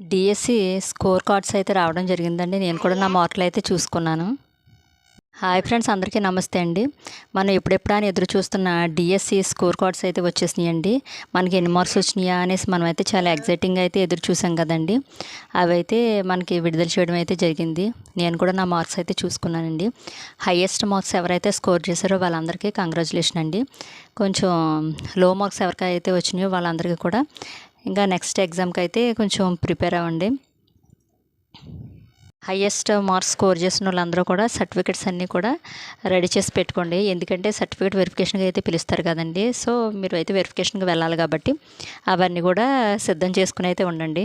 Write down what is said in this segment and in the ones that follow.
DSC score cards అయితే రావడం జరిగిందండి. నేను కూడా నా మార్కులు అయితే చూసుకున్నాను. హాయ్ ఫ్రెండ్స్ అందరికీ నమస్తే అండి. మనం ఎప్పుడెప్పుడు అని ఎదురు చూస్తున్న డిఎస్సి స్కోర్ కార్డ్స్ అయితే వచ్చేసినాయండి. మనకి ఎన్ని మార్క్స్ వచ్చినాయా అనేసి మనం అయితే చాలా ఎగ్జైటింగ్ అయితే ఎదురు చూసాం కదండి. అవి అయితే మనకి విడుదల చేయడం అయితే జరిగింది. నేను కూడా నా మార్క్స్ అయితే చూసుకున్నానండి. హయ్యెస్ట్ మార్క్స్ ఎవరైతే స్కోర్ చేశారో వాళ్ళందరికీ కంగ్రాచులేషన్ అండి. కొంచెం లో మార్క్స్ ఎవరికైతే వచ్చినాయో వాళ్ళందరికీ కూడా ఇంకా నెక్స్ట్ ఎగ్జామ్కి అయితే కొంచెం ప్రిపేర్ అవ్వండి. హయ్యెస్ట్ మార్క్స్ స్కోర్ చేసిన వాళ్ళందరూ కూడా సర్టిఫికెట్స్ అన్నీ కూడా రెడీ చేసి పెట్టుకోండి. ఎందుకంటే సర్టిఫికేట్ వెరిఫికేషన్కి అయితే పిలుస్తారు కదండి. సో మీరు అయితే వెరిఫికేషన్కి వెళ్ళాలి కాబట్టి అవన్నీ కూడా సిద్ధం చేసుకుని అయితే ఉండండి.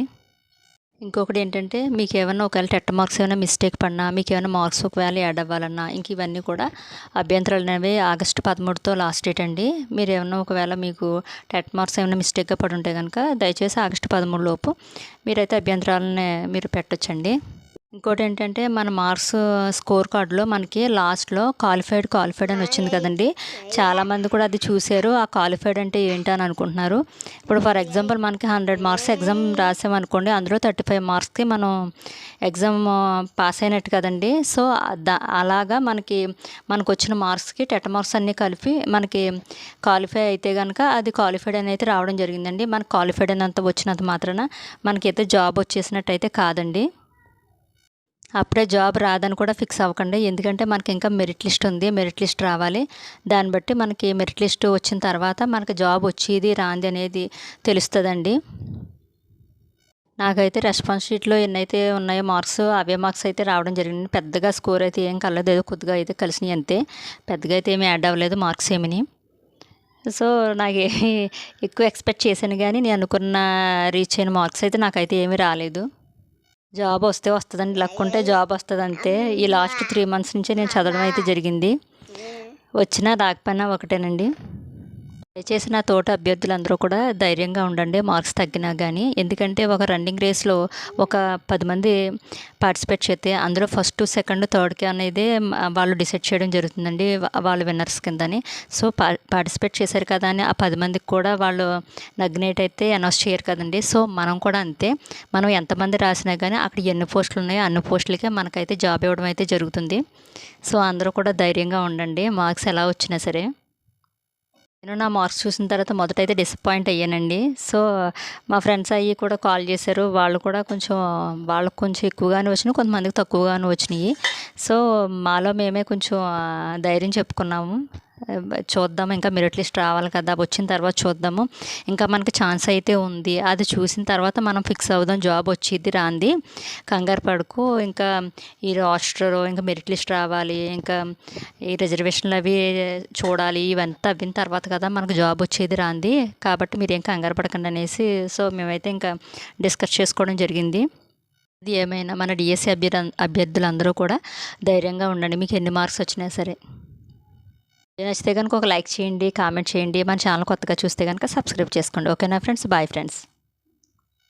ఇంకొకటి ఏంటంటే మీకు ఏమైనా ఒకవేళ టెట్ మార్క్స్ ఏమైనా మిస్టేక్ పడినా మీకు ఏమైనా మార్క్స్ ఒకవేళ యాడ్ అవ్వాలన్నా ఇంక ఇవన్నీ కూడా అభ్యంతరాలు అనేవి ఆగస్టు పదమూడుతో లాస్ట్ డేట్ అండి. మీరు ఏమైనా ఒకవేళ మీకు టెట్ మార్క్స్ ఏమైనా మిస్టేక్గా పడి ఉంటే కనుక దయచేసి ఆగస్టు పదమూడు లోపు మీరైతే అభ్యంతరాలని మీరు పెట్టొచ్చండి. ఇంకోటి ఏంటంటే మన మార్క్స్ స్కోర్ కార్డులో మనకి లాస్ట్లో క్వాలిఫైడ్ క్వాలిఫైడ్ అని వచ్చింది కదండి. చాలామంది కూడా అది చూశారు. ఆ క్వాలిఫైడ్ అంటే ఏంటి అని అనుకుంటున్నారు. ఇప్పుడు ఫర్ ఎగ్జాంపుల్ మనకి హండ్రెడ్ మార్క్స్ ఎగ్జామ్ రాసామనుకోండి అందులో థర్టీ ఫైవ్ మార్క్స్కి మనం ఎగ్జామ్ పాస్ అయినట్టు కదండి. సో దా అలాగా మనకి మనకు వచ్చిన మార్క్స్కి టెట్ మార్క్స్ అన్నీ కలిపి మనకి క్వాలిఫై అయితే కనుక అది క్వాలిఫైడ్ అని అయితే రావడం జరిగిందండి. మనకు క్వాలిఫైడ్ అయినంత వచ్చినంత మాత్రాన మనకైతే జాబ్ వచ్చేసినట్టు అయితే కాదండి. అప్పుడే జాబ్ రాదని కూడా ఫిక్స్ అవ్వకండి. ఎందుకంటే మనకి ఇంకా మెరిట్ లిస్ట్ ఉంది. మెరిట్ లిస్ట్ రావాలి. దాన్ని బట్టి మనకి మెరిట్ లిస్ట్ వచ్చిన తర్వాత మనకి జాబ్ వచ్చేది రాంది అనేది తెలుస్తుందండి. నాకైతే రెస్పాన్స్ షీట్లో ఎన్నైతే ఉన్నాయో మార్క్స్ అవే మార్క్స్ అయితే రావడం జరిగింది. పెద్దగా స్కోర్ అయితే ఏం కలలేదు. ఏదో కొద్దిగా అయితే కలిసినాయి అంతే. పెద్దగా అయితే ఏమీ యాడ్ అవ్వలేదు మార్క్స్ ఏమిని. సో నాకు ఎక్కువ ఎక్స్పెక్ట్ చేశాను కానీ నేను అనుకున్న రీచ్ అయిన మార్క్స్ అయితే నాకైతే ఏమీ రాలేదు. జాబ్ వస్తే వస్తుందండి లక్ ఉంటే జాబ్ వస్తుంది అంతే ఈ లాస్ట్ త్రీ మంత్స్ నుంచే నేను చదవడం అయితే జరిగింది. వచ్చినా రాకపోయినా ఒకటేనండి. దయచేసి నా తోట అభ్యర్థులందరూ కూడా ధైర్యంగా ఉండండి మార్క్స్ తగ్గినా కానీ ఎందుకంటే ఒక రన్నింగ్ రేస్లో ఒక పది మంది పార్టిసిపేట్ చేస్తే అందులో ఫస్ట్ సెకండ్ థర్డ్కి అనేది వాళ్ళు డిసైడ్ చేయడం జరుగుతుందండి వాళ్ళు విన్నర్స్ కిందని. సో పార్టిసిపేట్ చేశారు కదా అని ఆ పది మందికి కూడా వాళ్ళు నగ్నేట్ అయితే అనౌన్స్ చేయరు కదండి. సో మనం కూడా అంతే. మనం ఎంతమంది రాసినా కానీ అక్కడ ఎన్ని పోస్టులు ఉన్నాయో అన్ని పోస్టులకే మనకైతే జాబ్ ఇవ్వడం అయితే జరుగుతుంది. సో అందరూ కూడా ధైర్యంగా ఉండండి. మార్క్స్ ఎలా వచ్చినా సరే. నేను నా మార్క్స్ చూసిన తర్వాత మొదటైతే డిసప్పాయింట్ అయ్యానండి. సో మా ఫ్రెండ్స్ అయ్యి కూడా కాల్ చేశారు. వాళ్ళు కూడా కొంచెం వాళ్ళకు కొంచెం ఎక్కువగానే వచ్చినాయి. కొంతమందికి తక్కువగానే వచ్చినాయి. సో మాలో మేమే కొంచెం ధైర్యం చెప్పుకున్నాము. చూద్దాం. ఇంకా మెరిట్ లిస్ట్ రావాలి కదా. వచ్చిన తర్వాత చూద్దాము. ఇంకా మనకి ఛాన్స్ అయితే ఉంది. అది చూసిన తర్వాత మనం ఫిక్స్ అవుదాం. జాబ్ వచ్చింది రాంది. కంగారు పడుకు. ఇంకా ఈ రాస్టర్ ఇంకా మెరిట్ లిస్ట్ రావాలి. ఇంకా ఈ రిజర్వేషన్లు అవి చూడాలి. ఇవంతా అవ్విన తర్వాత కదా మనకు జాబ్ వచ్చేది రాంది. కాబట్టి మీరు ఏం కంగారు పడకండి అనేసి. సో మేమైతే ఇంకా డిస్కస్ చేసుకోవడం జరిగింది. అది ఏమైనా మన డిఎస్సి అభ్యర్థి అభ్యర్థులందరూ కూడా ధైర్యంగా ఉండండి. మీకు ఎన్ని మార్క్స్ వచ్చినా సరే. నచ్చితే కనుక ఒక లైక్ చేయండి కామెంట్ చేయండి మన ఛానల్ కొత్తగా చూస్తే కనుక సబ్స్క్రైబ్ చేసుకోండి. ఓకేనా ఫ్రెండ్స్? Bye friends.